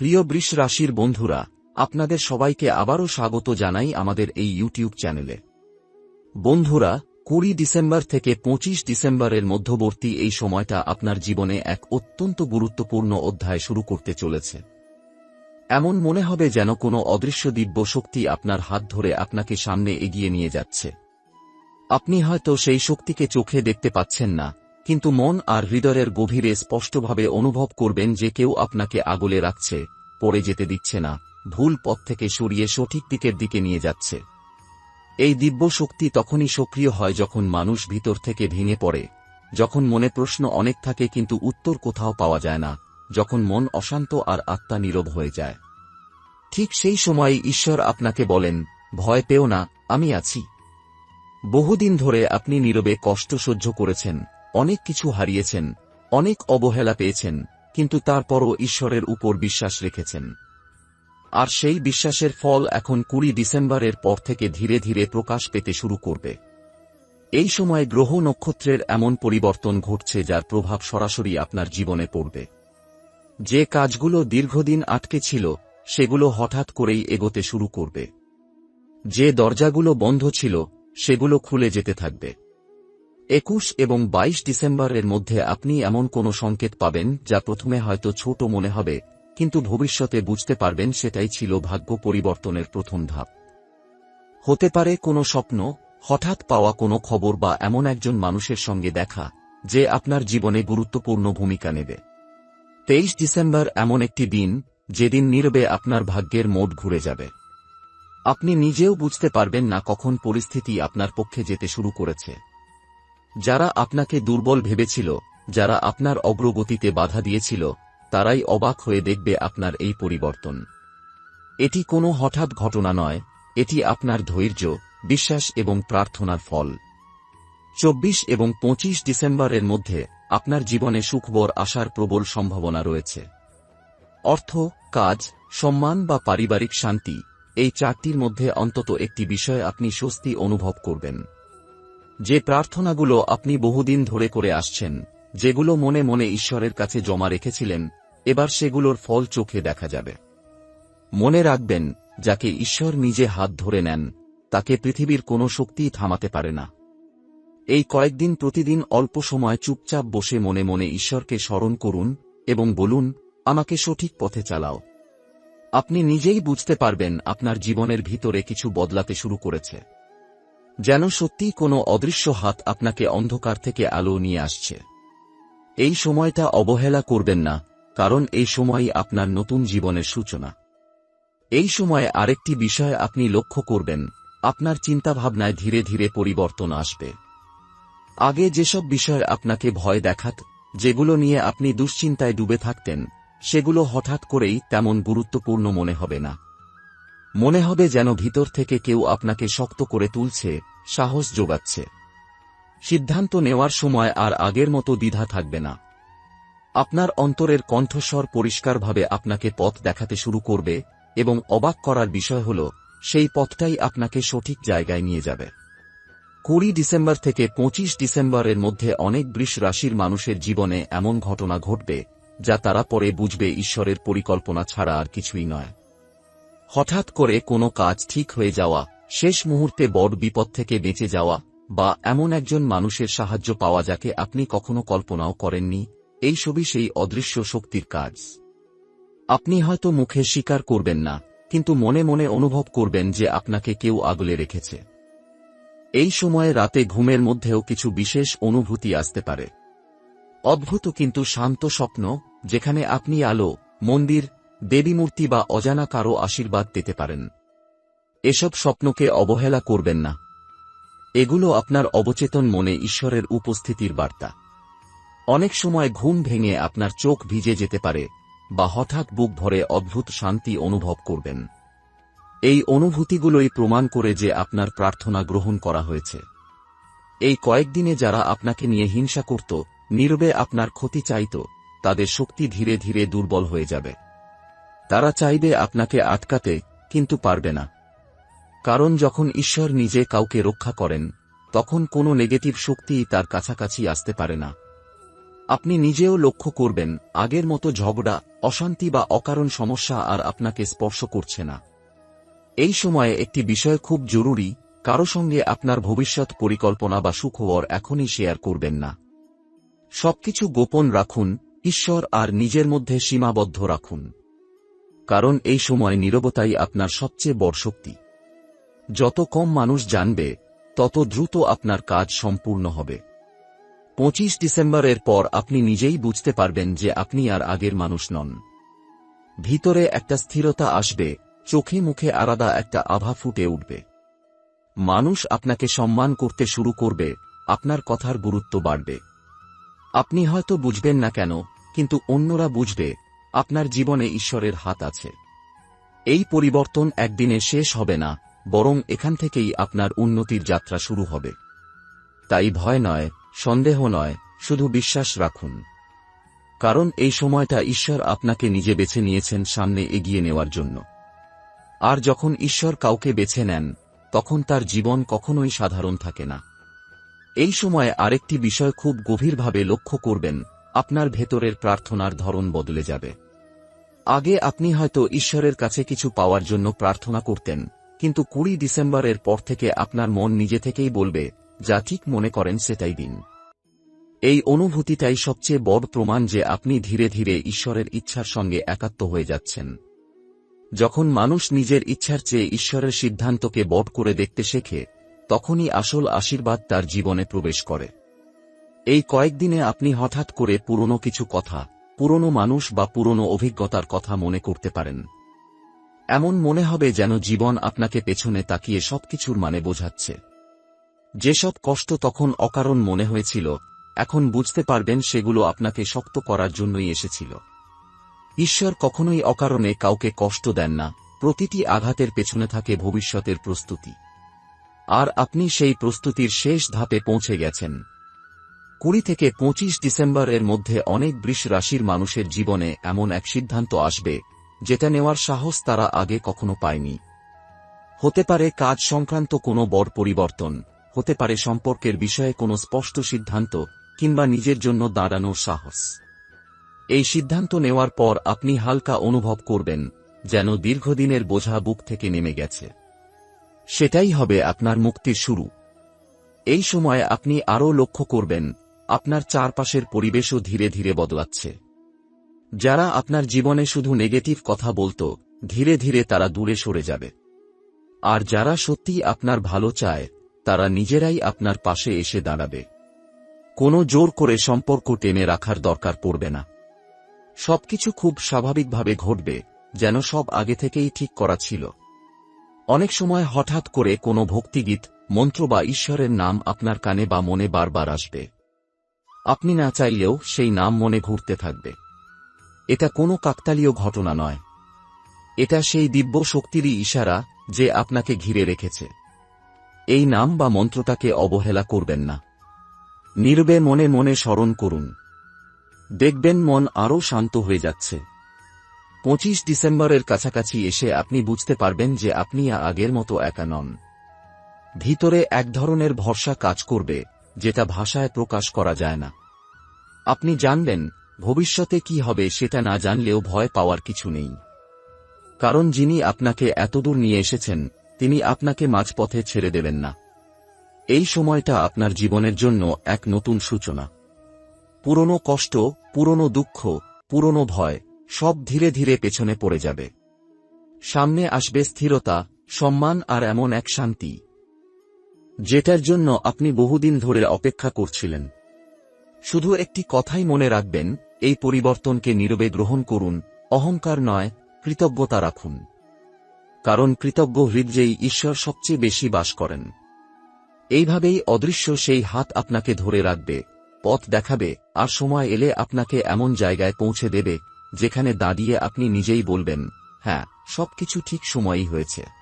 প্রিয় বৃষ রাশির বন্ধুরা, আপনাদের সবাইকে আবারও স্বাগত জানাই আমাদের এই ইউটিউব চ্যানেলে। বন্ধুরা, কুড়ি ডিসেম্বর থেকে পঁচিশ ডিসেম্বরের মধ্যবর্তী এই সময়টা আপনার জীবনে এক অত্যন্ত গুরুত্বপূর্ণ অধ্যায় শুরু করতে চলেছে। এমন মনে হবে যেন কোনো অদৃশ্য দিব্য শক্তি আপনার হাত ধরে আপনাকে সামনে এগিয়ে নিয়ে যাচ্ছে। আপনি হয়তো সেই শক্তিকে চোখে দেখতে পাচ্ছেন না কিন্তু মন আর হৃদয়ের গভীরে স্পষ্টভাবে অনুভব করবেন যে কেউ আপনাকে আগলে রাখছে, পড়ে যেতে দিচ্ছে না, ভুল পথ থেকে সরিয়ে সঠিক দিকের দিকে নিয়ে যাচ্ছে। এই দিব্য শক্তি তখনই সক্রিয় হয় যখন মানুষ ভিতর থেকে ভেঙে পড়ে, যখন মনে প্রশ্ন অনেক থাকে কিন্তু উত্তর কোথাও পাওয়া যায় না, যখন মন অশান্ত আর আত্মা নীরব হয়ে যায়। ঠিক সেই সময় ঈশ্বর আপনাকে বলেন, ভয় পেও না, আমি আছি। বহুদিন ধরে আপনি নীরবে কষ্ট সহ্য করেছেন অনেক কিছু হারিয়েছেন, অনেক অবহেলা পেয়েছেন, কিন্তু তারপরও ঈশ্বরের উপর বিশ্বাস রেখেছেন। আর সেই বিশ্বাসের ফল এখন কুড়ি ডিসেম্বরের পর থেকে ধীরে ধীরে প্রকাশ পেতে শুরু করবে। এই সময় গ্রহ নক্ষত্রের এমন পরিবর্তন ঘটছে যার প্রভাব সরাসরি আপনার জীবনে পড়বে। যে কাজগুলো দীর্ঘদিন আটকে ছিল, সেগুলো হঠাৎ করেই এগোতে শুরু করবে। যে দরজাগুলো বন্ধ ছিল, সেগুলো খুলে যেতে থাকবে। একুশ এবং ২২ ডিসেম্বরের মধ্যে আপনি এমন কোনো সংকেত পাবেন যা প্রথমে হয়তো ছোট মনে হবে, কিন্তু ভবিষ্যতে বুঝতে পারবেন সেটাই ছিল ভাগ্য পরিবর্তনের প্রথম ধাপ। হতে পারে কোনো স্বপ্ন, হঠাৎ পাওয়া কোনো খবর বা এমন একজন মানুষের সঙ্গে দেখা, যে আপনার জীবনে গুরুত্বপূর্ণ ভূমিকা নেবে। তেইশ ডিসেম্বর এমন একটি দিন, যেদিন নীরবে আপনার ভাগ্যের মোড় ঘুরে যাবে। আপনি নিজেও বুঝতে পারবেন না কখন পরিস্থিতি আপনার পক্ষে যেতে শুরু করেছে। যারা আপনাকে দুর্বল ভেবেছিল, যারা আপনার অগ্রগতিতে বাধা দিয়েছিল, তারাই অবাক হয়ে দেখবে আপনার এই পরিবর্তন। এটি কোনো হঠাৎ ঘটনা নয়, এটি আপনার ধৈর্য, বিশ্বাস এবং প্রার্থনার ফল। চব্বিশ এবং পঁচিশ ডিসেম্বরের মধ্যে আপনার জীবনে সুখবর আসার প্রবল সম্ভাবনা রয়েছে। অর্থ, কাজ, সম্মান বা পারিবারিক শান্তি, এই চারটির মধ্যে অন্তত একটি বিষয় আপনি স্বস্তি অনুভব করবেন। যে প্রার্থনাগুলো আপনি বহুদিন ধরে করে আসছেন, যেগুলো মনে মনে ঈশ্বরের কাছে জমা রেখেছিলেন, এবার সেগুলোর ফল চোখে দেখা যাবে। মনে রাখবেন, যাকে ঈশ্বর নিজে হাত ধরে নেন, তাকে পৃথিবীর কোনো শক্তিই থামাতে পারে না। এই কয়েকদিন প্রতিদিন অল্প সময় চুপচাপ বসে মনে মনে ঈশ্বরকে স্মরণ করুন এবং বলুন, আমাকে সঠিক পথে চালাও। আপনি নিজেই বুঝতে পারবেন আপনার জীবনের ভিতরে কিছু বদলাতে শুরু করেছে। যেন সত্যিই কোনো অদৃশ্য হাত আপনাকে অন্ধকার থেকে আলো নিয়ে আসছে। এই সময়টা অবহেলা করবেন না, কারণ এই সময়ই আপনার নতুন জীবনের সূচনা। এই সময়ে আরেকটি বিষয় আপনি লক্ষ্য করবেন, আপনার চিন্তাভাবনায় ধীরে ধীরে পরিবর্তন আসবে। আগে যেসব বিষয় আপনাকে ভয় দেখাত, যেগুলো নিয়ে আপনি দুশ্চিন্তায় ডুবে থাকতেন, সেগুলো হঠাৎ করেই তেমন গুরুত্বপূর্ণ মনে হবে না। মনে হবে যেন ভিতর থেকে কেউ আপনাকে শক্ত করে তুলছে, সাহস যোগাচ্ছে। সিদ্ধান্ত নেওয়ার সময় আর আগের মতো দ্বিধা থাকবে না। আপনার অন্তরের কণ্ঠস্বর পরিষ্কারভাবে আপনাকে পথ দেখাতে শুরু করবে এবং অবাক করার বিষয় হল, সেই পথটাই আপনাকে সঠিক জায়গায় নিয়ে যাবে। কুড়ি ডিসেম্বর থেকে পঁচিশ ডিসেম্বরের মধ্যে অনেক বৃষ রাশির মানুষের জীবনে এমন ঘটনা ঘটবে, যা তারা পরে বুঝবে ঈশ্বরের পরিকল্পনা ছাড়া আর কিছুই নয়। হঠাৎ করে কোনো কাজ ঠিক হয়ে যাওয়া, শেষ মুহূর্তে বড় বিপদ থেকে বেঁচে যাওয়া, বা এমন একজন মানুষের সাহায্য পাওয়া যাকে আপনি কখনো কল্পনাও করেননি, এই সবই সেই অদৃশ্য শক্তির কাজ। আপনি হয়তো মুখে স্বীকার করবেন না, কিন্তু মনে মনে অনুভব করবেন যে আপনাকে কেউ আগলে রেখেছে। এই সময়ে রাতে ঘুমের মধ্যেও কিছু বিশেষ অনুভূতি আসতে পারে। অদ্ভুত কিন্তু শান্ত স্বপ্ন, যেখানে আপনি আলো, মন্দির দেবীমূর্তি বা অজানা কারও আশীর্বাদ পেতে পারেন। এসব স্বপ্নকে অবহেলা করবেন না। এগুলো আপনার অবচেতন মনে ঈশ্বরের উপস্থিতির বার্তা। অনেক সময় ঘুম ভেঙে আপনার চোখ ভিজে যেতে পারে বা হঠাৎ বুক ভরে অদ্ভুত শান্তি অনুভব করবেন। এই অনুভূতিগুলোই প্রমাণ করে যে আপনার প্রার্থনা গ্রহণ করা হয়েছে। এই কয়েকদিনে যারা আপনাকে নিয়ে হিংসা করত, নীরবে আপনার ক্ষতি চাইত, তাদের শক্তি ধীরে ধীরে দুর্বল হয়ে যাবে। তারা চাইবে আপনাকে আটকাতে, কিন্তু পারবে না। কারণ যখন ঈশ্বর নিজে কাউকে রক্ষা করেন, তখন কোনো নেগেটিভ শক্তিই তার কাছাকাছি আসতে পারে না। আপনি নিজেও লক্ষ্য করবেন, আগের মতো ঝগড়া, অশান্তি বা অকারণ সমস্যা আর আপনাকে স্পর্শ করছে না। এই সময়ে একটি বিষয় খুব জরুরি, কারও সঙ্গে আপনার ভবিষ্যৎ পরিকল্পনা বা সুখবর এখনই শেয়ার করবেন না। সবকিছু গোপন রাখুন, ঈশ্বর আর নিজের মধ্যে সীমাবদ্ধ রাখুন। কারণ এই সময় নীরবতাই আপনার সবচেয়ে বড় শক্তি। যত কম মানুষ জানবে, তত দ্রুত আপনার কাজ সম্পূর্ণ হবে। পঁচিশ ডিসেম্বরের পর আপনি নিজেই বুঝতে পারবেন যে আপনি আর আগের মানুষ নন। ভিতরে একটা স্থিরতা আসবে, চোখে মুখে আলাদা একটা আভা ফুটে উঠবে। মানুষ আপনাকে সম্মান করতে শুরু করবে, আপনার কথার গুরুত্ব বাড়বে। আপনি হয়তো বুঝবেন না কেন, কিন্তু অন্যরা বুঝবে আপনার জীবনে ঈশ্বরের হাত আছে। এই পরিবর্তন একদিনে শেষ হবে না, বরং এখান থেকেই আপনার উন্নতির যাত্রা শুরু হবে। তাই ভয় নয়, সন্দেহ নয়, শুধু বিশ্বাস রাখুন। কারণ এই সময়টা ঈশ্বর আপনাকে নিজে বেছে নিয়েছেন সামনে এগিয়ে নেওয়ার জন্য। আর যখন ঈশ্বর কাউকে বেছে নেন, তখন তার জীবন কখনোই সাধারণ থাকে না। এই সময়ে আরেকটি বিষয় খুব গভীরভাবে লক্ষ্য করবেন, আপনার ভেতরের প্রার্থনার ধরন বদলে যাবে। আগে আপনি হয়তো ঈশ্বরের কাছে কিছু পাওয়ার জন্য প্রার্থনা করতেন, কিন্তু কুড়ি ডিসেম্বরের পর থেকে আপনার মন নিজে থেকেই বলবে, যা ঠিক মনে করেন সেটাই দিন। এই অনুভূতিটাই সবচেয়ে বড় প্রমাণ যে আপনি ধীরে ধীরে ঈশ্বরের ইচ্ছার সঙ্গে একাত্ম হয়ে যাচ্ছেন। যখন মানুষ নিজের ইচ্ছার চেয়ে ঈশ্বরের সিদ্ধান্তকে বট করে দেখতে শেখে, তখনই আসল আশীর্বাদ তার জীবনে প্রবেশ করে। এই কয়েকদিনে আপনি হঠাৎ করে পুরনো কিছু কথা পুরনো মানুষ বা পুরনো অভিজ্ঞতার কথা মনে করতে পারেন। এমন মনে হবে যেন জীবন আপনাকে পেছনে তাকিয়ে সবকিছুর মানে বোঝাচ্ছে। যেসব কষ্ট তখন অকারণ মনে হয়েছিল, এখন বুঝতে পারবেন সেগুলো আপনাকে শক্ত করার জন্যই এসেছিল। ঈশ্বর কখনোই অকারণে কাউকে কষ্ট দেন না, প্রতিটি আঘাতের পেছনে থাকে ভবিষ্যতের প্রস্তুতি। আর আপনি সেই প্রস্তুতির শেষ ধাপে পৌঁছে গেছেন। কুড়ি থেকে পঁচিশ ডিসেম্বর এর মধ্যে অনেক বৃষ রাশির মানুষের জীবনে এমন এক সিদ্ধান্ত আসবে, যেটা নেওয়ার সাহস তারা আগে কখনো পায়নি। হতে পারে কাজ সংক্রান্ত কোনো বড় পরিবর্তন, হতে পারে সম্পর্কের বিষয়ে কোনো স্পষ্ট সিদ্ধান্ত, কিংবা নিজের জন্য দাঁড়ানোর সাহস। এই সিদ্ধান্ত নেওয়ার পর আপনি হালকা অনুভব করবেন, যেন দীর্ঘদিনের বোঝা বুক থেকে নেমে গেছে। সেটাই হবে আপনার মুক্তির শুরু। এই সময় আপনি আরও লক্ষ্য করবেন আপনার চারপাশের পরিবেশও ধীরে ধীরে বদলাচ্ছে। যারা আপনার জীবনে শুধু নেগেটিভ কথা বলতো, ধীরে ধীরে তারা দূরে সরে যাবে। আর যারা সত্যিই আপনার ভালো চায়, তারা নিজেরাই আপনার পাশে এসে দাঁড়াবে। কোনো জোর করে সম্পর্ক টেনে রাখার দরকার পড়বে না। সবকিছু খুব স্বাভাবিকভাবে ঘটবে, যেন সব আগে থেকেই ঠিক করা ছিল। অনেক সময় হঠাৎ করে কোনো ভক্তিগীত, মন্ত্র বা ঈশ্বরের নাম আপনার কানে বা মনে বারবার আসবে। আপনি না চাইলেও সেই নাম মনে ঘুরতে থাকবে। এটা কোনো কাকতালীয় ঘটনা নয়। এটা সেই দিব্য শক্তিরই ইশারা যে আপনাকে ঘিরে রেখেছে। এই নাম বা মন্ত্রটাকে অবহেলা করবেন না। নীরবে মনে মনে স্মরণ করুন। দেখবেন মন আরও শান্ত হয়ে যাচ্ছে। পঁচিশ ডিসেম্বরের কাছাকাছি এসে আপনি বুঝতে পারবেন যে আপনি আগের মতো একা নন। ভিতরে এক ধরনের ভরসা কাজ করবে। যেটা ভাষায় প্রকাশ করা যায় না। আপনি জানবেন, ভবিষ্যতে কি হবে সেটা না জানলেও ভয় পাওয়ার কিছু নেই। কারণ যিনি আপনাকে এতদূর নিয়ে এসেছেন, তিনি আপনাকে মাঝপথে ছেড়ে দেবেন না। এই সময়টা আপনার জীবনের জন্য এক নতুন সূচনা। পুরনো কষ্ট, পুরনো দুঃখ, পুরনো ভয়, সব ধীরে ধীরে পেছনে পড়ে যাবে। সামনে আসবে স্থিরতা, সম্মান আর এমন এক শান্তি। যেটার জন্য আপনি বহুদিন ধরে অপেক্ষা করছিলেন। শুধু একটি কথাই মনে রাখবেন, এই পরিবর্তনকে নীরবে গ্রহণ করুন, অহংকার নয়, কৃতজ্ঞতা রাখুন। কারণ কৃতজ্ঞ হৃদয়েই ঈশ্বর সবচেয়ে বেশি বাস করেন। এইভাবেই অদৃশ্য সেই হাত আপনাকে ধরে রাখবে, পথ দেখাবে, আর সময় এলে আপনাকে এমন জায়গায় পৌঁছে দেবে, যেখানে দাঁড়িয়ে আপনি নিজেই বলবেন হ্যাঁ সবকিছু ঠিক সময়ই হয়েছে।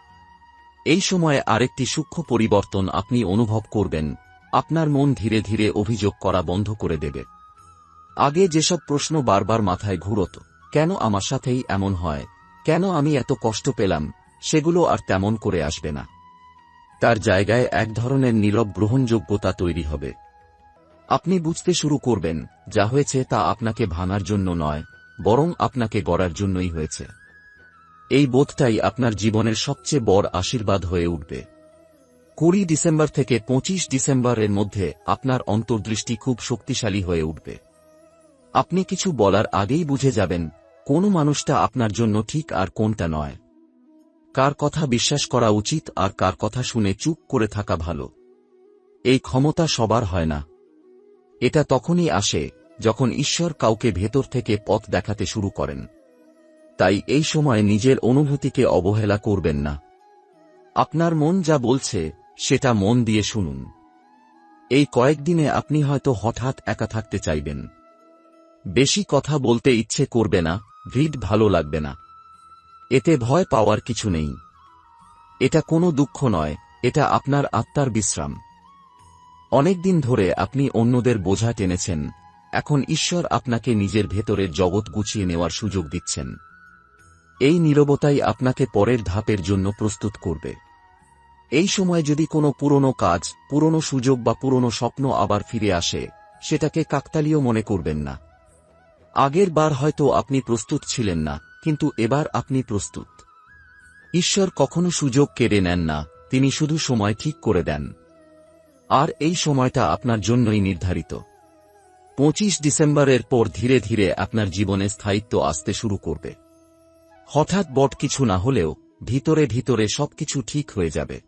এই সময়ে আরেকটি সূক্ষ্ম পরিবর্তন আপনি অনুভব করবেন। আপনার মন ধীরে ধীরে অভিযোগ করা বন্ধ করে দেবে। আগে যেসব প্রশ্ন বারবার মাথায় ঘুরত, কেন আমার সাথেই এমন হয়? কেন আমি এত কষ্ট পেলাম? সেগুলো আর তেমন করে আসবে না। তার জায়গায় এক ধরনের নীরব গ্রহণযোগ্যতা তৈরি হবে। আপনি বুঝতে শুরু করবেন, যা হয়েছে তা আপনাকে ভাঙার জন্য নয়, বরং আপনাকে গড়ার জন্যই হয়েছে। এই বোধটাই আপনার জীবনের সবচেয়ে বড় আশীর্বাদ হয়ে উঠবে। কুড়ি ডিসেম্বর থেকে পঁচিশ ডিসেম্বরের মধ্যে আপনার অন্তর্দৃষ্টি খুব শক্তিশালী হয়ে উঠবে। আপনি কিছু বলার আগেই বুঝে যাবেন কোন মানুষটা আপনার জন্য ঠিক আর কোনটা নয়। কার কথা বিশ্বাস করা উচিত আর কার কথা শুনে চুপ করে থাকা ভালো। এই ক্ষমতা সবার হয় না। এটা তখনই আসে যখন ঈশ্বর কাউকে ভেতর থেকে পথ দেখাতে শুরু করেন। তাই এই সময় নিজের অনুভূতিকে অবহেলা করবেন না। আপনার মন যা বলছে, সেটা মন দিয়ে শুনুন। এই কয়েকদিনে আপনি হয়তো হঠাৎ একা থাকতে চাইবেন। বেশি কথা বলতে ইচ্ছে করবে না, ভিড় ভালো লাগবে না। এতে ভয় পাওয়ার কিছু নেই। এটা কোনো দুঃখ নয়, এটা আপনার আত্মার বিশ্রাম। অনেকদিন ধরে আপনি অন্যদের বোঝা টেনেছেন, এখন ঈশ্বর আপনাকে নিজের ভেতরের জগৎ গুছিয়ে নেওয়ার সুযোগ দিচ্ছেন। এই নীরবতাই আপনাকে পরের ধাপের জন্য প্রস্তুত করবে। এই সময় যদি কোনো পুরনো কাজ, পুরনো সুযোগ বা পুরনো স্বপ্ন আবার ফিরে আসে, সেটাকে কাকতালীয় মনে করবেন না। আগের বার হয়তো আপনি প্রস্তুত ছিলেন না, কিন্তু এবার আপনি প্রস্তুত। ঈশ্বর কখনো সুযোগ কেড়ে নেন না, তিনি শুধু সময় ঠিক করে দেন। আর এই সময়টা আপনার জন্যই নির্ধারিত। পঁচিশ ডিসেম্বরের পর ধীরে ধীরে আপনার জীবনে স্থায়িত্ব আসতে শুরু করবে। হঠাৎ বট কিছু না হলেও ভিতরে ভিতরে সবকিছু ঠিক হয়ে যাবে।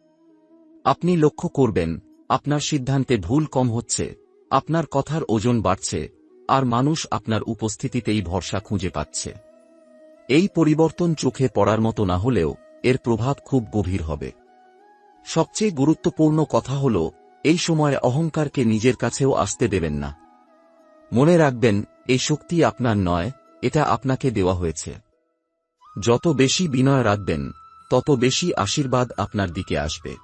আপনি লক্ষ্য করবেন, আপনার সিদ্ধান্তে ভুল কম হচ্ছে, আপনার কথার ওজন বাড়ছে, আর মানুষ আপনার উপস্থিতিতেই ভরসা খুঁজে পাচ্ছে। এই পরিবর্তন চোখে পড়ার মতো না হলেও এর প্রভাব খুব গভীর হবে। সবচেয়ে গুরুত্বপূর্ণ কথা হল, এই সময় অহংকারকে নিজের কাছেও আসতে দেবেন না। মনে রাখবেন, এই শক্তি আপনার নয়, এটা আপনাকে দেওয়া হয়েছে। যত বেশি বিনয় রাখবেন, তত বেশি আশীর্বাদ আপনার দিকে আসবে।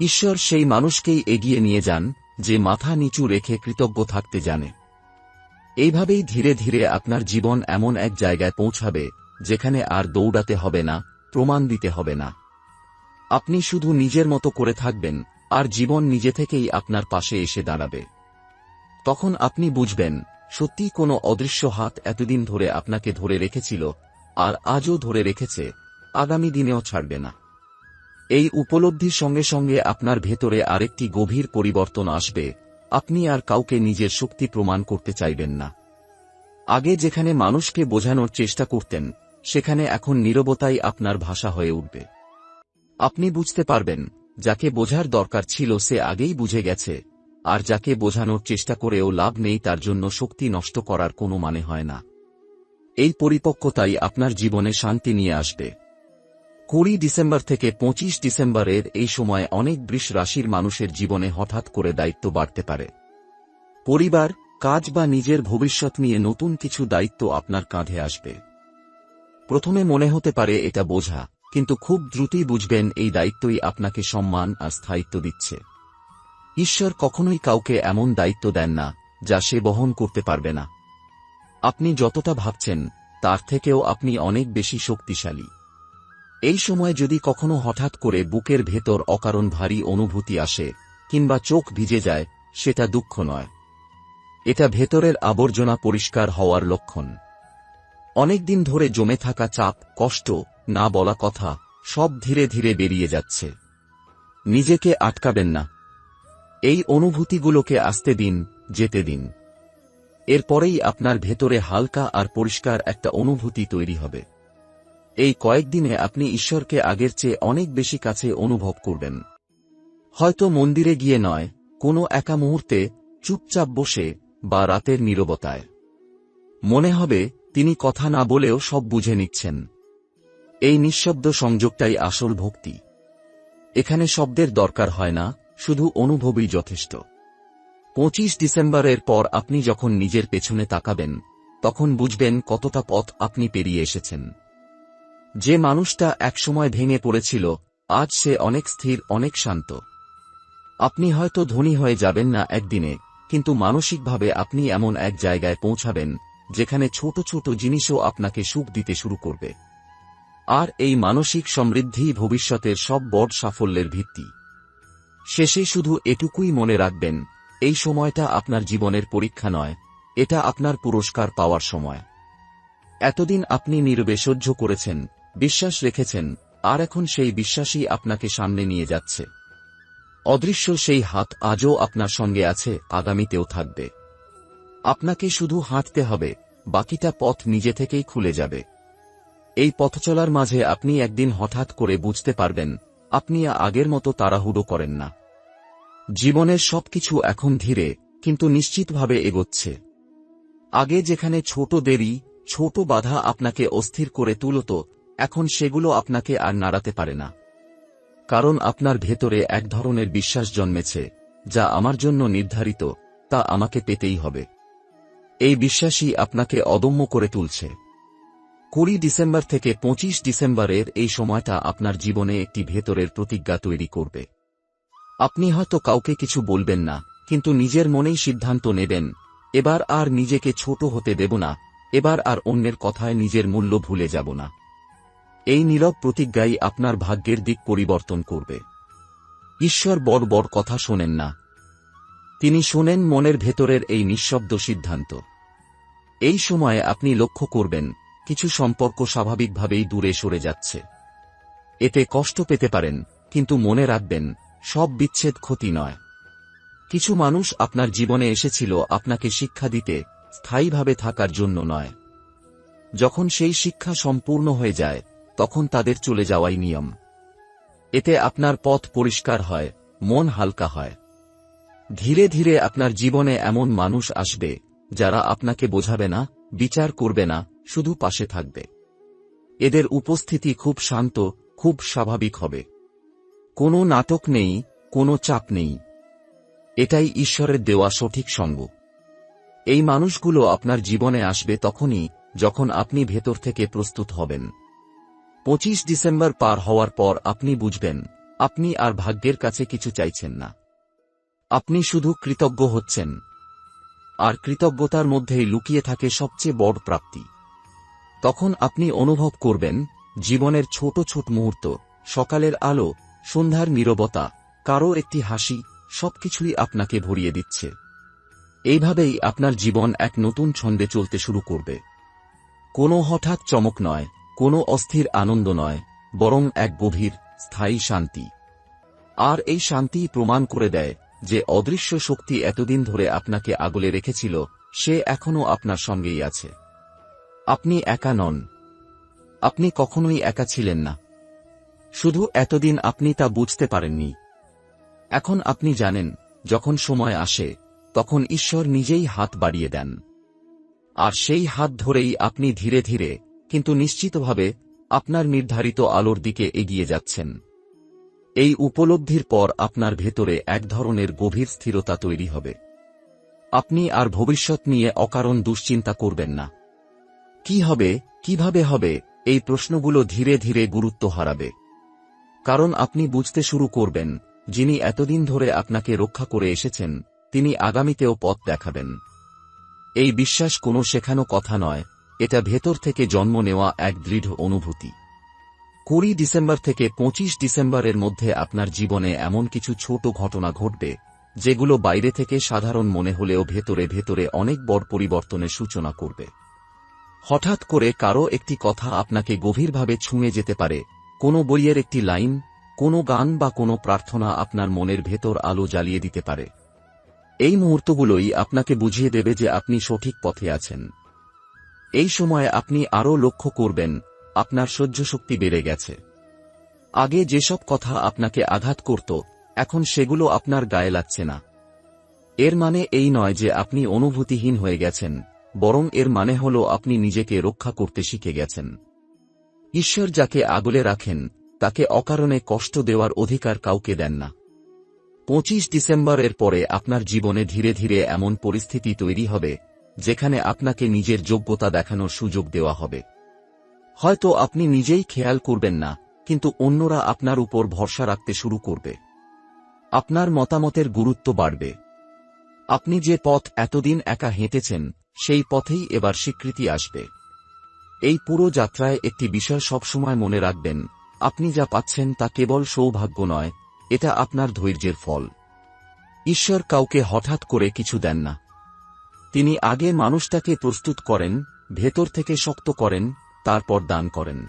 ঈশ্বর সেই মানুষকেই এগিয়ে নিয়ে যান, যে মাথা নিচু রেখে কৃতজ্ঞ থাকতে জানে। এইভাবেই ধীরে ধীরে আপনার জীবন এমন এক জায়গায় পৌঁছাবে, যেখানে আর দৌড়াতে হবে না, প্রমাণ দিতে হবে না। আপনি শুধু নিজের মতো করে থাকবেন, আর জীবন নিজে থেকেই আপনার পাশে এসে দাঁড়াবে। তখন আপনি বুঝবেন সত্যি কোনো অদৃশ্য হাত এতদিন ধরে আপনাকে ধরে রেখেছিল আর আজও ধরে রেখেছে, আগামী দিনেও ছাড়বে না। এই উপলব্ধির সঙ্গে সঙ্গে আপনার ভেতরে আরেকটি গভীর পরিবর্তন আসবে, আপনি আর কাউকে নিজের শক্তি প্রমাণ করতে চাইবেন না। আগে যেখানে মানুষকে বোঝানোর চেষ্টা করতেন, সেখানে এখন নীরবতাই আপনার ভাষা হয়ে উঠবে। আপনি বুঝতে পারবেন, যাকে বোঝার দরকার ছিল সে আগেই বুঝে গেছে, আর যাকে বোঝানোর চেষ্টা করেও লাভ নেই তার জন্য শক্তি নষ্ট করার কোনো মানে হয় না। এই পরিপক্কতাই আপনার জীবনে শান্তি নিয়ে আসবে। কুড়ি ডিসেম্বর থেকে পঁচিশ ডিসেম্বরের এই সময় অনেক বৃষ রাশির মানুষের জীবনে হঠাৎ করে দায়িত্ব বাড়তে পারে। পরিবার, কাজ বা নিজের ভবিষ্যৎ নিয়ে নতুন কিছু দায়িত্ব আপনার কাঁধে আসবে। প্রথমে মনে হতে পারে এটা বোঝা, কিন্তু খুব দ্রুতই বুঝবেন এই দায়িত্বই আপনাকে সম্মান আর স্থায়িত্ব দিচ্ছে। ঈশ্বর কখনোই কাউকে এমন দায়িত্ব দেন না, যা সে বহন করতে পারবে না। আপনি যতটা ভাবছেন, তার থেকেও আপনি অনেক বেশি শক্তিশালী। এই সময় যদি কখনো হঠাৎ করে বুকের ভেতর অকারণ ভারী অনুভূতি আসে, কিংবা চোখ ভিজে যায়, সেটা দুঃখ নয়। এটা ভেতরের আবর্জনা পরিষ্কার হওয়ার লক্ষণ। অনেকদিন ধরে জমে থাকা চাপ, কষ্ট, না বলা কথা, সব ধীরে ধীরে বেরিয়ে যাচ্ছে। নিজেকে আটকাবেন না। এই অনুভূতিগুলোকে আসতে দিন, যেতে দিন। এরপরেই আপনার ভেতরে হালকা আর পরিষ্কার একটা অনুভূতি তৈরি হবে। এই কয়েকদিনে আপনি ঈশ্বরকে আগের চেয়ে অনেক বেশি কাছে অনুভব করবেন। হয়তো মন্দিরে গিয়ে নয়, কোনো একা মুহূর্তে চুপচাপ বসে বা রাতের নীরবতায়। মনে হবে তিনি কথা না বলেও সব বুঝে নিচ্ছেন। এই নিঃশব্দ সংযোগটাই আসল ভক্তি। এখানে শব্দের দরকার হয় না, শুধু অনুভবই যথেষ্ট। পঁচিশ ডিসেম্বরের পর আপনি যখন নিজের পেছনে তাকাবেন, তখন বুঝবেন কতটা পথ আপনি পেরিয়ে এসেছেন। যে মানুষটা একসময় ভেঙে পড়েছিল, আজ সে অনেক স্থির, অনেক শান্ত। আপনি হয়তো ধনী হয়ে যাবেন না একদিনে, কিন্তু মানসিকভাবে আপনি এমন এক জায়গায় পৌঁছাবেন, যেখানে ছোট ছোট জিনিসও আপনাকে সুখ দিতে শুরু করবে। আর এই মানসিক সমৃদ্ধি ভবিষ্যতের সব বড় সাফল্যের ভিত্তি। শেষে শুধু এটুকুই মনে রাখবেন এই সময়টা আপনার জীবনের পরীক্ষা নয়, এটা আপনার পুরস্কার পাওয়ার সময়। এতদিন আপনি নীরবে সহ্য করেছেন, বিশ্বাস রেখেছেন, আর এখন সেই বিশ্বাসই আপনাকে সামনে নিয়ে যাচ্ছে। অদৃশ্য সেই হাত আজও আপনার সঙ্গে আছে, আগামীতেও থাকবে। আপনাকে শুধু হাঁটতে হবে, বাকিটা পথ নিজে থেকেই খুলে যাবে। এই পথ চলার মাঝে আপনি একদিন হঠাৎ করে বুঝতে পারবেন, আপনি আগের মতো তাড়াহুড়ো করেন না। জীবনের সবকিছু এখন ধীরে, কিন্তু নিশ্চিতভাবে এগোচ্ছে। আগে যেখানে ছোট দেরি, ছোট বাধা আপনাকে অস্থির করে তুলত, এখন সেগুলো আপনাকে আর নাড়াতে পারে না। কারণ আপনার ভেতরে এক ধরনের বিশ্বাস জন্মেছে, যা আমার জন্য নির্ধারিত, তা আমাকে পেতেই হবে। এই বিশ্বাসই আপনাকে অদম্য করে তুলছে। কুড়ি ডিসেম্বর থেকে পঁচিশ ডিসেম্বরের এই সময়টা আপনার জীবনে একটি ভেতরের প্রতিজ্ঞা তৈরি করবে। আপনি হয়তো কাউকে কিছু বলবেন না, কিন্তু নিজের মনেই সিদ্ধান্ত নেবেন। এবার আর নিজেকে ছোট হতে দেব না, এবার আর অন্যের কথায় নিজের মূল্য ভুলে যাব না। এই নীরব প্রতিজ্ঞাই আপনার ভাগ্যের দিক পরিবর্তন করবে। ঈশ্বর বড় বড় কথা শোনেন না। তিনি শোনেন মনের ভেতরের এই নিঃশব্দ সিদ্ধান্ত। এই সময়ে আপনি লক্ষ্য করবেন, কিছু সম্পর্ক স্বাভাবিকভাবেই দূরে সরে যাচ্ছে। এতে কষ্ট পেতে পারেন, কিন্তু মনে রাখবেন সব বিচ্ছেদ ক্ষতি নয়। কিছু মানুষ আপনার জীবনে এসেছিল আপনাকে শিক্ষা দিতে, স্থায়ীভাবে থাকার জন্য নয়। যখন সেই শিক্ষা সম্পূর্ণ হয়ে যায়, তখন তাদের চলে যাওয়াই নিয়ম। এতে আপনার পথ পরিষ্কার হয়, মন হালকা হয়। ধীরে ধীরে আপনার জীবনে এমন মানুষ আসবে, যারা আপনাকে বোঝাবে না, বিচার করবে না, শুধু পাশে থাকবে। এদের উপস্থিতি খুব শান্ত, খুব স্বাভাবিক হবে। কোনো নাটক নেই, কোনো চাপ নেই। এটাই ঈশ্বরের দেওয়া সঠিক সঙ্গ। এই মানুষগুলো আপনার জীবনে আসবে তখনই, যখন আপনি ভেতর থেকে প্রস্তুত হবেন। পঁচিশ ডিসেম্বর পার হওয়ার পর আপনি বুঝবেন, আপনি আর ভাগ্যের কাছে কিছু চাইছেন না। আপনি শুধু কৃতজ্ঞ হচ্ছেন। আর কৃতজ্ঞতার মধ্যেই লুকিয়ে থাকে সবচেয়ে বড় প্রাপ্তি। তখন আপনি অনুভব করবেন, জীবনের ছোট ছোট মুহূর্ত, সকালের আলো সন্ধ্যার নীরবতা কারও একটি হাসি, সবকিছুই আপনাকে ভরিয়ে দিচ্ছে। এইভাবেই আপনার জীবন এক নতুন ছন্দে চলতে শুরু করবে। কোনো হঠাৎ চমক নয়, কোনো অস্থির আনন্দ নয়, বরং এক গভীর, স্থায়ী শান্তি। আর এই শান্তি প্রমাণ করে দেয় যে অদৃশ্য শক্তি এতদিন ধরে আপনাকে আগলে রেখেছিল, সে এখনও আপনার সঙ্গেই আছে। আপনি একা নন। আপনি কখনোই একা ছিলেন না। শুধু এতদিন আপনি তা বুঝতে পারেননি। এখন আপনি জানেন, যখন সময় আসে, তখন ঈশ্বর নিজেই হাত বাড়িয়ে দেন। আর সেই হাত ধরেই আপনি ধীরে ধীরে, কিন্তু নিশ্চিতভাবে, আপনার নির্ধারিত আলোর দিকে এগিয়ে যাচ্ছেন। এই উপলব্ধির পর আপনার ভেতরে এক ধরনের গভীর স্থিরতা তৈরি হবে। আপনি আর ভবিষ্যৎ নিয়ে অকারণ দুশ্চিন্তা করবেন না। কি হবে, কীভাবে হবে, এই প্রশ্নগুলো ধীরে ধীরে গুরুত্ব হারাবে। কারণ আপনি বুঝতে শুরু করবেন, যিনি এতদিন ধরে আপনাকে রক্ষা করে এসেছেন, তিনি আগামীতেও পথ দেখাবেন। এই বিশ্বাস কোনো শেখানো কথা নয়, এটা ভেতর থেকে জন্ম নেওয়া এক দৃঢ় অনুভূতি। কুড়ি ডিসেম্বর থেকে পঁচিশ ডিসেম্বরের মধ্যে আপনার জীবনে এমন কিছু ছোট ঘটনা ঘটবে, যেগুলো বাইরে থেকে সাধারণ মনে হলেও ভেতরে ভেতরে অনেক বড় পরিবর্তনের সূচনা করবে। হঠাৎ করে কারও একটি কথা আপনাকে গভীরভাবে ছুঁয়ে যেতে পারে কোনো বইয়ের একটি লাইন, কোনো গান বা কোনো প্রার্থনা আপনার মনের ভেতর আলো জ্বালিয়ে দিতে পারে। এই মুহূর্তগুলোই আপনাকে বুঝিয়ে দেবে যে আপনি সঠিক পথে আছেন। এই সময়ে আপনি আরও লক্ষ্য করবেন, আপনার সহ্য শক্তি বেড়ে গেছে। আগে যেসব কথা আপনাকে আঘাত করত, এখন সেগুলো আপনার গায়ে লাগছে না। এর মানে এই নয় যে আপনি অনুভূতিহীন হয়ে গেছেন, বরং এর মানে হল আপনি নিজেকে রক্ষা করতে শিখে গেছেন। ঈশ্বর যাকে আগলে রাখেন, তাকে অকারণে কষ্ট দেওয়ার অধিকার কাউকে দেন না। পঁচিশ ডিসেম্বরের পরে আপনার জীবনে ধীরে ধীরে এমন পরিস্থিতি তৈরি হবে, যেখানে আপনাকে নিজের যোগ্যতা দেখানোর সুযোগ দেওয়া হবে। হয়তো আপনি নিজেই খেয়াল করবেন না, কিন্তু অন্যরা আপনার উপর ভরসা রাখতে শুরু করবে। আপনার মতামতের গুরুত্ব বাড়বে। আপনি যে পথ এতদিন একা হেঁটেছেন, সেই পথেই এবার স্বীকৃতি আসবে। এই পুরো যাত্রায় একটি বিষয় সবসময় মনে রাখবেন, আপনি যা পাচ্ছেন তা কেবল সৌভাগ্য নয়, এটা আপনার ধৈর্যের ফল। ঈশ্বর কাউকে হঠাৎ করে কিছু দেন না। তিনি আগে মানুষটাকে প্রস্তুত করেন, ভেতর থেকে শক্ত করেন, তারপর দান করেন।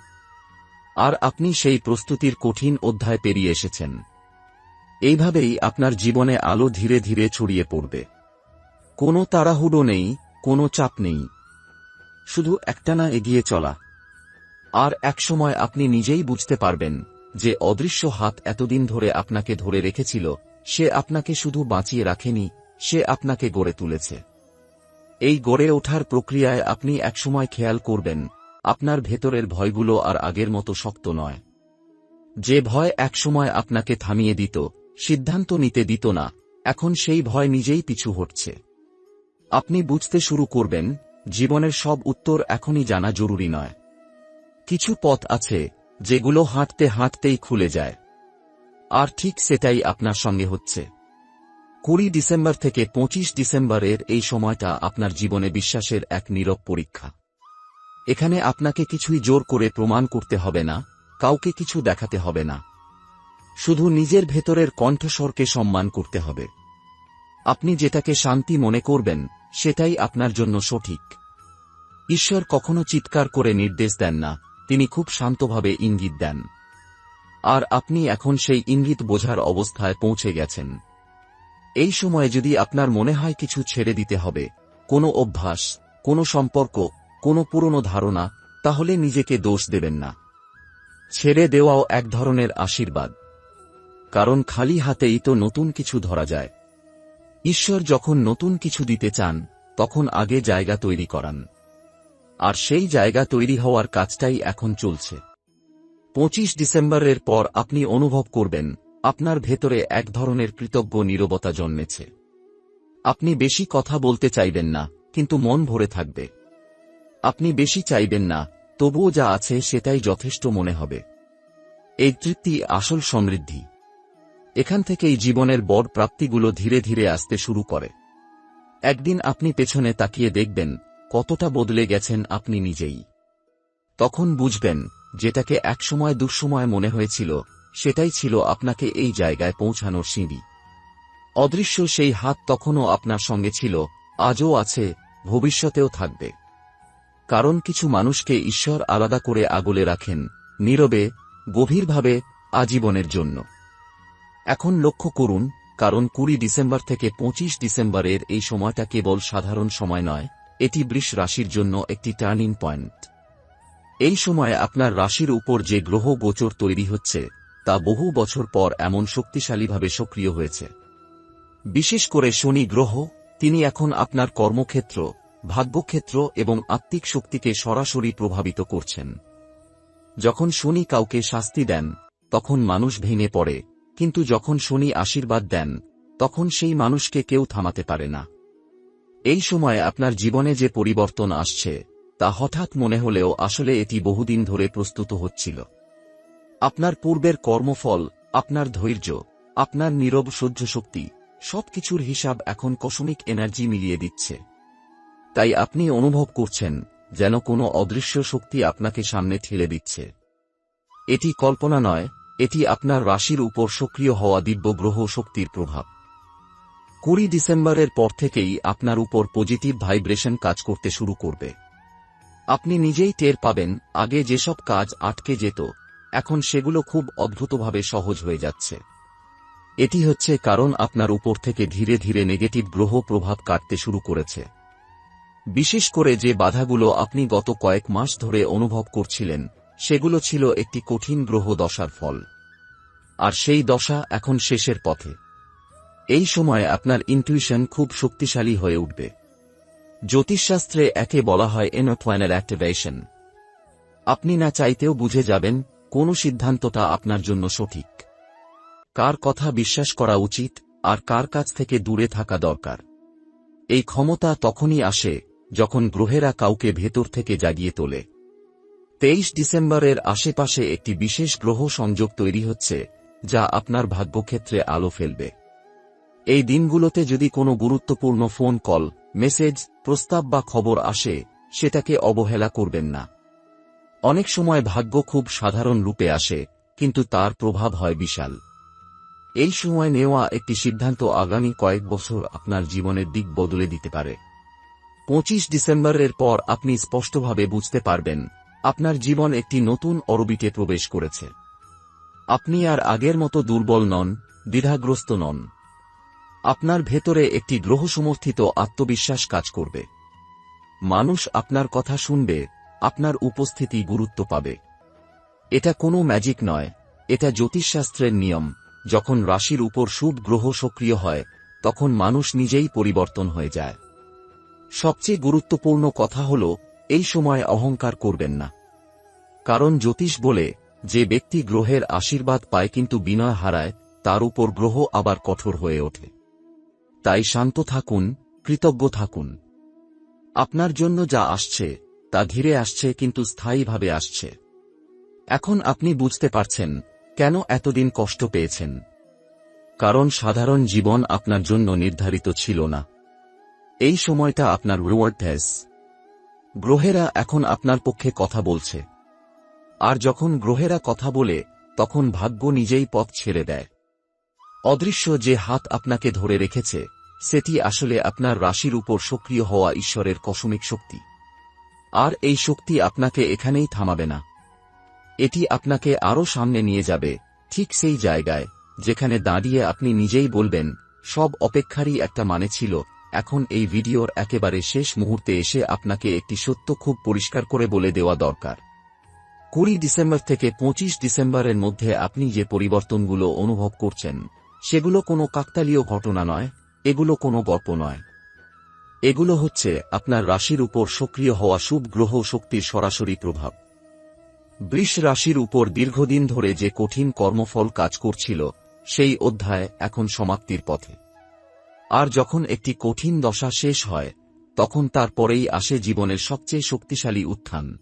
আর আপনি সেই প্রস্তুতির কঠিন অধ্যায় পেরিয়ে এসেছেন। এইভাবেই আপনার জীবনে আলো ধীরে ধীরে ছড়িয়ে পড়বে। কোনো তাড়াহুড়ো নেই, কোনো চাপ নেই। শুধু একটানা এগিয়ে চলা। আর একসময় আপনি নিজেই বুঝতে পারবেন যে অদৃশ্য হাত এতদিন ধরে আপনাকে ধরে রেখেছিল, সে আপনাকে শুধু বাঁচিয়ে রাখেনি, সে আপনাকে গড়ে তুলেছে। এই গড়ে ওঠার প্রক্রিয়ায় আপনি একসময় খেয়াল করবেন, আপনার ভেতরের ভয়গুলো আর আগের মতো শক্ত নয়। যে ভয় একসময় আপনাকে থামিয়ে দিত, সিদ্ধান্ত নিতে দিত না, এখন সেই ভয় নিজেই পিছু হটছে। আপনি বুঝতে শুরু করবেন জীবনের সব উত্তর এখনই জানা জরুরি নয়। কিছু পথ আছে, যেগুলো হাঁটতে হাঁটতেই খুলে যায়। আর ঠিক সেটাই আপনার সঙ্গে হচ্ছে। কুড়ি ডিসেম্বর থেকে পঁচিশ ডিসেম্বরের এই সময়টা আপনার জীবনে বিশ্বাসের এক নীরব পরীক্ষা। এখানে আপনাকে কিছুই জোর করে প্রমাণ করতে হবে না, কাউকে কিছু দেখাতে হবে না। শুধু নিজের ভেতরের কণ্ঠস্বরকে সম্মান করতে হবে। আপনি যেটাকে শান্তি মনে করবেন সেটাই আপনার জন্য সঠিক। ঈশ্বর কখনো চিৎকার করে নির্দেশ দেন না, তিনি খুব শান্তভাবে ইঙ্গিত দেন। আর আপনি এখন সেই ইঙ্গিত বোঝার অবস্থায় পৌঁছে গেছেন। এই সময়ে যদি আপনার মনে হয় কিছু ছেড়ে দিতে হবে, কোনো অভ্যাস, কোনো সম্পর্ক, কোনো পুরনো ধারণা, তাহলে নিজেকে দোষ দেবেন না। ছেড়ে দেওয়াও এক ধরনের আশীর্বাদ। কারণ খালি হাতেই তো নতুন কিছু ধরা যায়। ঈশ্বর যখন নতুন কিছু দিতে চান, তখন আগে জায়গা তৈরি করান। আর সেই জায়গা তৈরি হওয়ার কাজটাই এখন চলছে। পঁচিশ ডিসেম্বরের পর আপনি অনুভব করবেন, আপনার ভেতরে এক ধরনের কৃতজ্ঞ নীরবতা জন্মেছে। আপনি বেশি কথা বলতে চাইবেন না, কিন্তু মন ভরে থাকবে। আপনি বেশি চাইবেন না, তবুও যা আছে সেটাই যথেষ্ট মনে হবে। এই তৃপ্তি আসল সমৃদ্ধি। এখান থেকেই জীবনের বড় প্রাপ্তিগুলো ধীরে ধীরে আসতে শুরু করে। একদিন আপনি পেছনে তাকিয়ে দেখবেন, কতটা বদলে গেছেন আপনি নিজেই। তখন বুঝবেন, যেটাকে একসময় দুঃসময় মনে হয়েছিল, সেটাই ছিল আপনাকে এই জায়গায় পৌঁছানোর সিঁড়ি। অদৃশ্য সেই হাত তখনও আপনার সঙ্গে ছিল, আজও আছে, ভবিষ্যতেও থাকবে। কারণ কিছু মানুষকে ঈশ্বর আলাদা করে আগলে রাখেন, নীরবে, গভীরভাবে, আজীবনের জন্য। এখন লক্ষ্য করুন, কারণ কুড়ি ডিসেম্বর থেকে পঁচিশ ডিসেম্বরের এই সময়টা কেবল সাধারণ সময় নয়, এটি বৃষ রাশির জন্য একটি টার্নিং পয়েন্ট এই সময়ে আপনার রাশির উপর যে গ্রহ গোচর তৈরি হচ্ছে, তা বহু বছর পর এমন শক্তিশালীভাবে সক্রিয় হয়েছে। বিশেষ করে শনি গ্রহ, তিনি এখন আপনার কর্মক্ষেত্র, ভাগ্যক্ষেত্র এবং আত্মিক শক্তিকে সরাসরি প্রভাবিত করছেন। যখন শনি কাউকে শাস্তি দেন, তখন মানুষ ভেঙে পড়ে কিন্তু যখন শনি আশীর্বাদ দেন, তখন সেই মানুষকে কেউ থামাতে পারে না। এই সময় আপনার জীবনে যে পরিবর্তন আসছে, তা হঠাৎ মনে হলেও আসলে এটি বহুদিন ধরে প্রস্তুত হচ্ছিল। আপনার পূর্বের কর্মফল, আপনার ধৈর্য, আপনার নীরব সহ্য শক্তি সবকিছুর হিসাব এখন কসমিক এনার্জি মিলিয়ে দিচ্ছে। তাই আপনি অনুভব করছেন যেন কোনো অদৃশ্য শক্তি আপনাকে সামনে ঠেলে দিচ্ছে। এটি কল্পনা নয় এটি আপনার রাশির উপর সক্রিয় হওয়া দিব্য গ্রহ শক্তির প্রভাব। কুড়ি ডিসেম্বরের পর থেকেই আপনার উপর পজিটিভ ভাইব্রেশন কাজ করতে শুরু করবে। আপনি নিজেই টের পাবেন, আগে যেসব কাজ আটকে যেত, এখন সেগুলো খুব অদ্ভুতভাবে সহজ হয়ে যাচ্ছে। এটি হচ্ছে কারণ আপনার উপর থেকে ধীরে ধীরে নেগেটিভ গ্রহ প্রভাব কাটতে শুরু করেছে। বিশেষ করে যে বাধাগুলো আপনি গত কয়েক মাস ধরে অনুভব করছিলেন সেগুলো ছিল একটি কঠিন গ্রহ দশার ফল। আর সেই দশা এখন শেষের পথে। এই সময় আপনার ইনটিউশন খুব শক্তিশালী হয়ে উঠবে। জ্যোতিষশাস্ত্রে একে বলা হয় এনোথোয়ানের অ্যাক্টিভেশন আপনি না চাইতেও বুঝে যাবেন কোন সিদ্ধান্তটা আপনার জন্য সঠিক। কার কথা বিশ্বাস করা উচিত আর কার কাছ থেকে দূরে থাকা দরকার। এই ক্ষমতা তখনই আসে যখন গ্রহেরা কাউকে ভেতর থেকে জাগিয়ে তোলে। তেইশ ডিসেম্বরের আশেপাশে একটি বিশেষ গ্রহ সংযোগ তৈরি হচ্ছে, যা আপনার ভাগ্যক্ষেত্রে আলো ফেলবে। এই দিনগুলোতে যদি কোনো গুরুত্বপূর্ণ ফোন কল, মেসেজ, প্রস্তাব বা খবর আসে, সেটাকে অবহেলা করবেন না। অনেক সময় ভাগ্য খুব সাধারণ রূপে আসে, কিন্তু তার প্রভাব হয় বিশাল। এই সময় নেওয়া একটি সিদ্ধান্ত আগামী কয়েক বছর আপনার জীবনের দিক বদলে দিতে পারে। পঁচিশ ডিসেম্বরের পর আপনি স্পষ্টভাবে বুঝতে পারবেন আপনার জীবন একটি নতুন অরবিটে প্রবেশ করেছে। আপনি আর আগের মতো দুর্বল নন, দ্বিধাগ্রস্ত নন। আপনার ভেতরে একটি গ্রহ সমর্থিত আত্মবিশ্বাস কাজ করবে। মানুষ আপনার কথা শুনবে, আপনার উপস্থিতি গুরুত্ব পাবে। এটা কোনো ম্যাজিক নয়, এটা জ্যোতিষশাস্ত্রের নিয়ম, যখন রাশির উপর শুভ গ্রহ সক্রিয় হয়, তখন মানুষ নিজেই পরিবর্তন হয়ে যায়। সবচেয়ে গুরুত্বপূর্ণ কথা হল, এই সময় অহংকার করবেন না। কারণ জ্যোতিষ বলে, যে ব্যক্তি গ্রহের আশীর্বাদ পায় কিন্তু বিনয় হারায়, তার উপর গ্রহ আবার কঠোর হয়ে ওঠে। তাই শান্ত থাকুন, কৃতজ্ঞ থাকুন। আপনার জন্য যা আসছে, তা ধীরে আসছে কিন্তু স্থায়ীভাবে আসছে। এখন আপনি বুঝতে পারছেন, কেন এতদিন কষ্ট পেয়েছেন। কারণ সাধারণ জীবন আপনার জন্য নির্ধারিত ছিল না। এই সময়টা আপনার রিওয়ার্ড গ্রহেরা এখন আপনার পক্ষে কথা বলছে। আর যখন গ্রহেরা কথা বলে, তখন ভাগ্য নিজেই পথ ছেড়ে দেয়। অদৃশ্য যে হাত আপনাকে ধরে রেখেছে, সেটি আসলে আপনার রাশির উপর সক্রিয় হওয়া ঈশ্বরের কসমিক শক্তি। আর এই শক্তি আপনাকে এখানেই থামাবে না। এটি আপনাকে আরও সামনে নিয়ে যাবে, ঠিক সেই জায়গায়, যেখানে দাঁড়িয়ে আপনি নিজেই বলবেন, সব অপেক্ষারই একটা মানে ছিল, এখন এই ভিডিওর একেবারে শেষ মুহূর্তে এসে আপনাকে একটি সত্য খুব পরিষ্কার করে বলে দেওয়া দরকার। কুড়ি ডিসেম্বর থেকে পঁচিশ ডিসেম্বরের মধ্যে আপনি যে পরিবর্তনগুলো অনুভব করছেন, সেগুলো কোনো কাকতালীয় ঘটনা নয়, এগুলো কোনো গল্প নয়। এগুলো হচ্ছে আপনার রাশির উপর সক্রিয় হওয়া শুভ গ্রহ শক্তির সরাসরি প্রভাব। বৃষ রাশির উপর দীর্ঘদিন ধরে যে কঠিন কর্মফল কাজ করছিল, সেই অধ্যায় এখন সমাপ্তির পথে। আর যখন একটি কঠিন দশা শেষ হয়, তখন তারপরেই আসে জীবনের সবচেয়ে শক্তিশালী উত্থান।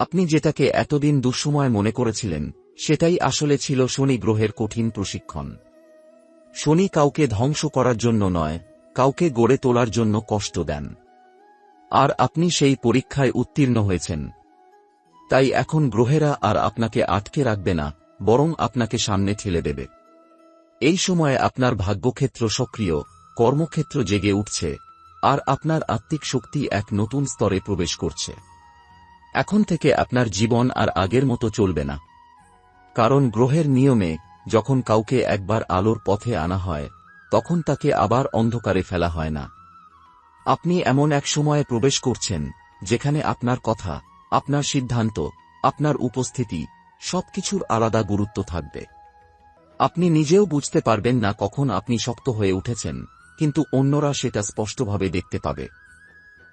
আপনি যেটাকে এতদিন দুঃসময় মনে করেছিলেন, সেটাই আসলে ছিল শনি গ্রহের কঠিন প্রশিক্ষণ। শনি কাউকে ধ্বংস করার জন্য নয়, কাউকে গড়ে তোলার জন্য কষ্ট দেন। আর আপনি সেই পরীক্ষায় উত্তীর্ণ হয়েছেন। তাই এখন গ্রহেরা আর আপনাকে আটকে রাখবে না, বরং আপনাকে সামনে ঠেলে দেবে। এই সময়ে আপনার ভাগ্যক্ষেত্র সক্রিয়, কর্মক্ষেত্র জেগে উঠছে, আর আপনার আত্মিক শক্তি এক নতুন স্তরে প্রবেশ করছে। এখন থেকে আপনার জীবন আর আগের মতো চলবে না। কারণ গ্রহের নিয়মে, যখন কাউকে একবার আলোর পথে আনা হয়, তখন তাকে আবার অন্ধকারে ফেলা হয় না। আপনি এমন এক সময়ে প্রবেশ করছেন, যেখানে আপনার কথা, আপনার সিদ্ধান্ত, আপনার উপস্থিতি, সবকিছুর আলাদা গুরুত্ব থাকবে। আপনি নিজেও বুঝতে পারবেন না কখন আপনি শক্ত হয়ে উঠেছেন, কিন্তু অন্যরা সেটা স্পষ্টভাবে দেখতে পাবে।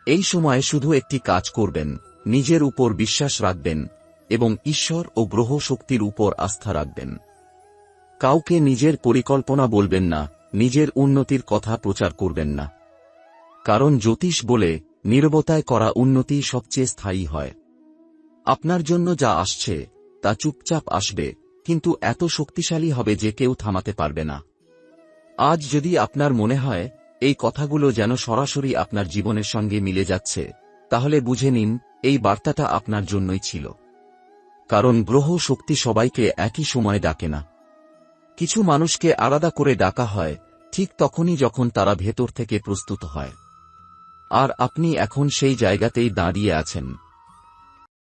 এই সময়ে শুধু একটি কাজ করবেন নিজের উপর বিশ্বাস রাখবেন এবং ঈশ্বর ও গ্রহ শক্তির উপর আস্থা রাখবেন। কাউকে নিজের পরিকল্পনা বলবেন না, নিজের উন্নতির কথা প্রচার করবেন না। কারণ জ্যোতিষ বলে, নিরবতায় করা উন্নতি সবচেয়ে স্থায়ী হয়। আপনার জন্য যা আসছে, তা চুপচাপ আসবে, কিন্তু এত শক্তিশালী হবে যে কেউ থামাতে পারবে না। আজ যদি আপনার মনে হয়, এই কথাগুলো যেন সরাসরি আপনার জীবনের সঙ্গে মিলে যাচ্ছে, তাহলে বুঝে নিন এই বার্তাটা আপনার জন্যই ছিল। কারণ গ্রহ শক্তি সবাইকে একই সময় ডাকে না। কিছু মানুষকে আলাদা করে ডাকা হয়, ঠিক তখনই যখন তারা ভেতর থেকে প্রস্তুত হয়। আর আপনি এখন সেই জায়গাতেই দাঁড়িয়ে আছেন।